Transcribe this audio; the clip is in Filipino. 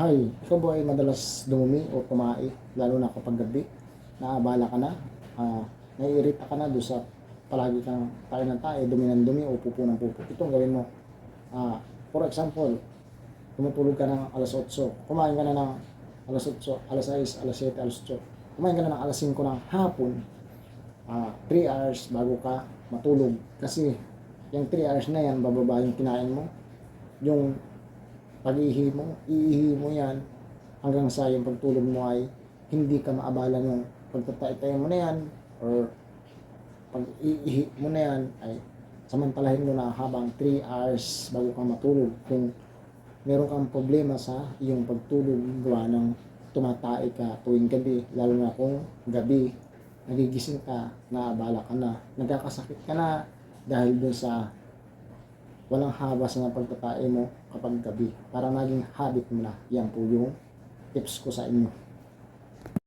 Hi, ikaw ba ay madalas dumumi o kumain, lalo na kapag gabi? Naabala ka na? Ah, naiirita ka na doon sa palagi kang tayo ng tayo, dumi ng dumi o pupo ng pupo. Ito ang gawin mo. Ah, for example, tumutulog ka ng alas 8, kumain ka na ng alas 8, alas 6, alas 7, alas 8. Kumain ka na ng alas 5 ng hapon, ah 3 hours bago ka matulog. Kasi yung 3 hours na yan, bababa yung kinain mo. Yung pag-ihi mo, iihi mo yan. Hanggang sa yung pagtulog mo ay hindi ka maabala ng pagtatay mo na yan or pag iihi mo na yan ay samantalahin mo na habang 3 hours bago ka matulog. Kung meron kang problema sa iyong pagtulog gawa ng tumatay ka tuwing gabi lalo na kung gabi nagigising ka naabala ka na nagkakasakit ka na dahil dun sa walang habas na pagtatae mo kapag gabi. Para maging habit mo na. Yan po yung tips ko sa inyo